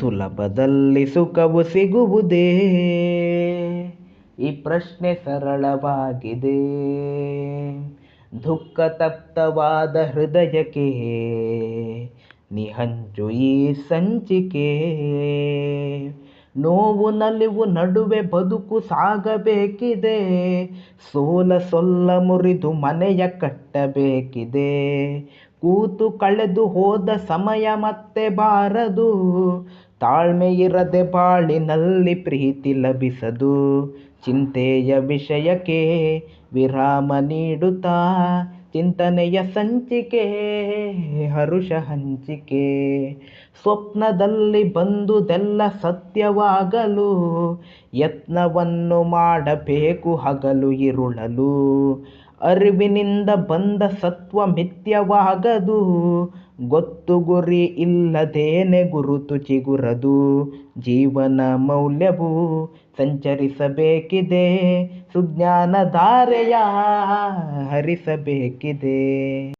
ಸುಲಭದಲ್ಲಿ ಸುಖವು ಸಿಗುವುದೇ? ಈ ಪ್ರಶ್ನೆ ಸರಳವಾಗಿದೆ. ದುಃಖ ತಪ್ತವಾದ ಹೃದಯಕ್ಕೆ ನಿಹಂಚು ಈ ಸಂಚಿಕೆ. ನೋವು ನಲಿವು ನಡುವೆ ಬದುಕು ಸಾಗಬೇಕಿದೆ. ಸೋಲ ಸೊಲ್ಲ ಮುರಿದು ಮನೆಯ ಕಟ್ಟಬೇಕಿದೆ. ಕೂತು ಕಳೆದು ಹೋದ ಸಮಯ ಮತ್ತೆ ಬಾರದು. ತಾಳ್ಮೆ ಇರದೆ ಬಾಳಿನಲ್ಲಿ ಪ್ರೀತಿ ಲಭಿಸದು. ಚಿಂತೆಯ ವಿಷಯಕ್ಕೆ ವಿರಾಮ ನೀಡುತ್ತಾ, ಚಿಂತನೆಯ ಸಂಚಿಕೆ, ಹರುಷ ಹಂಚಿಕೆ. ಸ್ವಪ್ನದಲ್ಲಿ ಬಂದುದೆಲ್ಲ ಸತ್ಯವಾಗಲು, ಯತ್ನವನ್ನು ಮಾಡಬೇಕು, ಹಗಲು ಇರುಳಲು. ಅರಿವಿನಿಂದ ಬಂದ ಸತ್ವ ಮಿಥ್ಯವಾಗದು ಗೊತ್ತು ಗುರಿ ಇಲ್ಲದೇನೆ ಗುರುತು ಚಿಗುರದು. ಜೀವನ ಮೌಲ್ಯವು ಸಂಚರಿಸಬೇಕಿದೆ. ಸುಜ್ಞಾನ ಧಾರೆಯ ಹರಿಸಬೇಕಿದೆ.